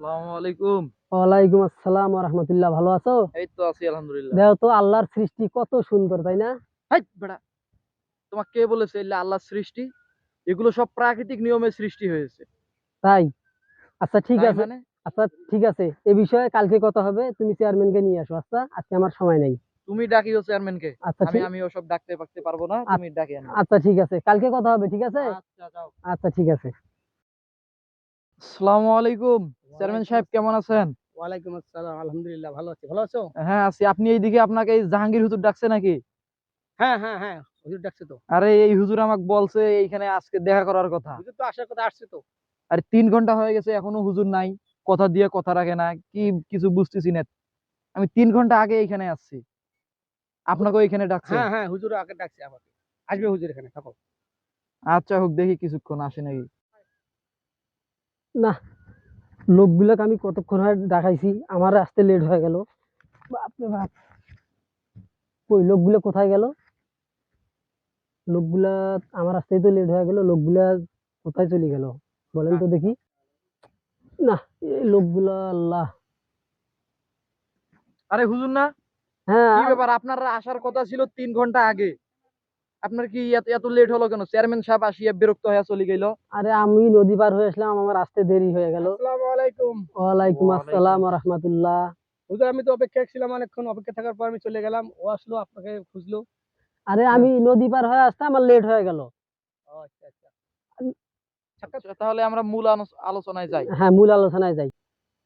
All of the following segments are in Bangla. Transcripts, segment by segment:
আসসালামু আলাইকুম। ওয়ালাইকুম আসসালাম রহমতুল্লাহ। ভালো আছো? এই তো আছি আলহামদুলিল্লাহ। দেখো তো আল্লাহর সৃষ্টি কত সুন্দর তাই না? বেটা তোমাকে কে বলেছে আল্লাহর সৃষ্টি? এগুলো সব প্রাকৃতিক নিয়মে সৃষ্টি হয়েছে। তাই? আচ্ছা ঠিক আছে। মানে? আচ্ছা ঠিক আছে। এ বিষয়ে কালকে কথা হবে। তুমি চেয়ারম্যানকে নিয়ে আসো। আচ্ছা আজকে আমার সময় নেই। তুমি ডাকিও চেয়ারম্যানকে আচ্ছা আমি আমি ওসব ডাকতে পারতে পারব না। তুমি ডাকি আনো আচ্ছা ঠিক আছে। কালকে কথা হবে ঠিক আছে? আচ্ছা যাও। আচ্ছা ঠিক আছে। আসসালামু আলাইকুম। চেয়ারম্যান সাহেব কেমন আছেন? ওয়ালাইকুম আসসালাম আলহামদুলিল্লাহ ভালো আছি। ভালো আছো? হ্যাঁ আছি। আপনি এইদিকে আপনাকে এই জাহাঙ্গীর হুজুর ডাকছে নাকি? হ্যাঁ হ্যাঁ হ্যাঁ হুজুর ডাকছে তো। আরে এই হুজুর আমাকে বলছে এইখানে আজকে দেখা করার কথা। হুজুর তো আসার কথা আসছে তো। আরে তিন ঘণ্টা হয়ে গেছে এখনও হুজুর নাই। কথা দিয়ে কথা রাখে না কি কিছু বুঝতেছি না। আমি তিন ঘণ্টা আগে এইখানে আসছি আপনাকে এখানে ডাকছে? হ্যাঁ হ্যাঁ হুজুর আগে ডাকছে আমাকে। আসবে হুজুর এখানে থাকো। আচ্ছা হোক দেখি কিছুক্ষণ আসে নাকি। না। লোকগুলোকে আমি কতক্ষণ হয় দেখাইছি আমার আসতে লেট হয়ে গেল। বাপরে বাপ। ওই লোকগুলো কোথায় গেল? লোকগুলা আমার আসতেই তো লেট হয়ে গেল লোকগুলা কোথায় চলে গেল? বলেন তো দেখি। না এই লোকগুলা আল্লাহ। আরে হুজুর না হ্যাঁ কি ব্যাপার? আপনারা আসার কথা ছিল তিন ঘণ্টা আগে। আপনার কি এত এত লেট হলো কেন? চেয়ারম্যান সাহেব আসিয়া বিরক্ত হয়ে চলে গেল। আরে আমি নদী পার হয়ে আসলাম আমার আসতে দেরি হয়ে গেল। আসসালামু আলাইকুম। ওয়ালাইকুম ওয়ালাইকুম আসসালাম রহমতুল্লাহ। হুজুর আমি তো অপেক্ষায় ছিলাম অনেকক্ষণ অপেক্ষা থাকার পর আমি চলে গেলাম ও আসলো আপনাকে খুঁজলো। আরে আমি নদী পার হয়ে আসতে আমার লেট হয়ে গেল। আচ্ছা আচ্ছা। আচ্ছা, তাহলে আমরা মূল আলোচনায় যাই। হ্যাঁ মূল আলোচনায় যাই।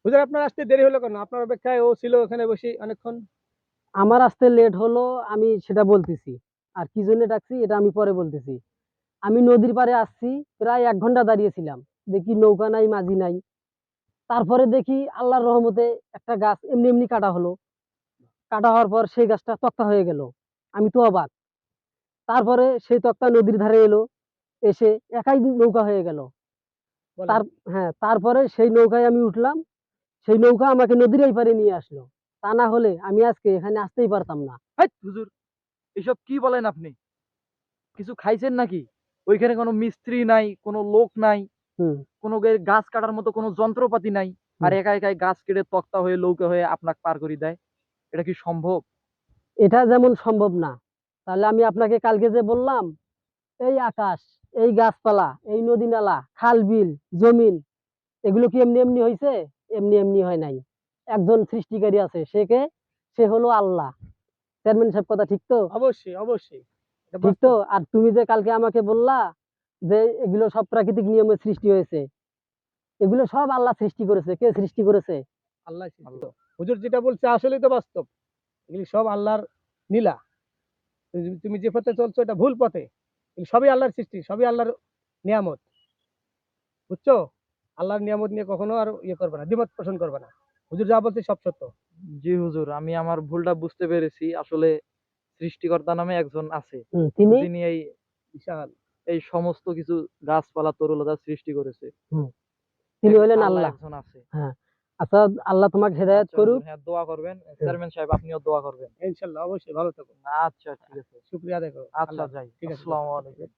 হুজুর আপনার আসতে দেরি হলো কেন? আপনার অপেক্ষায় ও ছিল ওখানে বসে অনেকক্ষণ। আমার আসতে লেট হলো আমি সেটা বলতেছি। আর কি জন্য ডাকছি এটা আমি পরে বলতেছি। আমি নদীর পাড়ে আসছি প্রায় এক ঘণ্টা দাঁড়িয়েছিলাম দেখি নৌকা নাই মাঝি নাই। তারপরে দেখি আল্লাহর রহমতে একটা গাছ এমনি এমনি কাটা হলো। কাটা হওয়ার পর সেই গাছটা তক্তা হয়ে গেল। আমি তো অবাক। তারপরে সেই তক্তা নদীর ধারে এলো এসে একাই নৌকা হয়ে গেল। তার হ্যাঁ তারপরে সেই নৌকায় আমি উঠলাম। সেই নৌকা আমাকে নদীর এই পারে নিয়ে আসলো। তা না হলে আমি আজকে এখানে আসতেই পারতাম না। হুজুর এসব কি বলেন আপনি? কিছু খাইছেন নাকি? ওইখানে কোনো মিস্ত্রি নাই কোনো লোক নাই। কোনো গাছ কাটার মতো কোনো যন্ত্রপাতি নাই। আর একা একাই গাছ কেটে তক্তা হয়ে লৌকা হয়ে আপনাকে পার করে দেয়। এটা কি সম্ভব? এটা যেমন সম্ভব না। তাহলে আমি আপনাকে কালকে যে বললাম এই আকাশ এই গাছপালা এই নদী নালা খাল বিল জমিন এগুলো কি এমনি এমনি হয়েছে এমনি এমনি হয় নাই। একজন সৃষ্টিকারী আছে সে কে? সে হলো আল্লাহ। চেয়ারম্যান সাহেব কথা ঠিক তো? অবশ্যই অবশ্যই। ঠিক তো? আর তুমি যে কালকে আমাকে বললা যে এগুলো সব প্রাকৃতিক নিয়মে সৃষ্টি হয়েছে। এগুলো সব আল্লাহ সৃষ্টি করেছে। কে সৃষ্টি করেছে? আল্লাহ হুজুর যেটা বলছে আসলেই তো বাস্তব। এগুলি সব আল্লাহর নীলা। তুমি- যে পথে চলছো এটা ভুল পথে। সবই আল্লাহর সৃষ্টি সবই আল্লাহর নিয়ামত। বুঝছ? আল্লাহর নিয়ামত নিয়ে কখনো আর ইয়ে করবে না দ্বিমত পোষণ করবে না। হুজুর যা বলছে সব সত্য। জি হুজুর আমি আমার ভুলটা বুঝতে পেরেছি। আসলে সৃষ্টিকর্তা নামে একজন আছে। তিনি? এই বিশাল। এই সমস্ত কিছু গাছপালা তরুলতা সৃষ্টি করেছে। তিনি হলেন আল্লাহ একজন আছে। আচ্ছা আল্লাহ তোমাকে হেদায়ত আচ্ছা, করুক। হ্যাঁ দোয়া করবেন। চেয়ারম্যান সাহেব আপনিও দোয়া করবেন। ইনশাল্লাহ অবশ্যই ভালো থাকুন। আচ্ছা ঠিক আছে। শুক্রিয়া আদায় করো। আচ্ছা যাই। ঠিক আছে। আসসালামু আলাইকুম।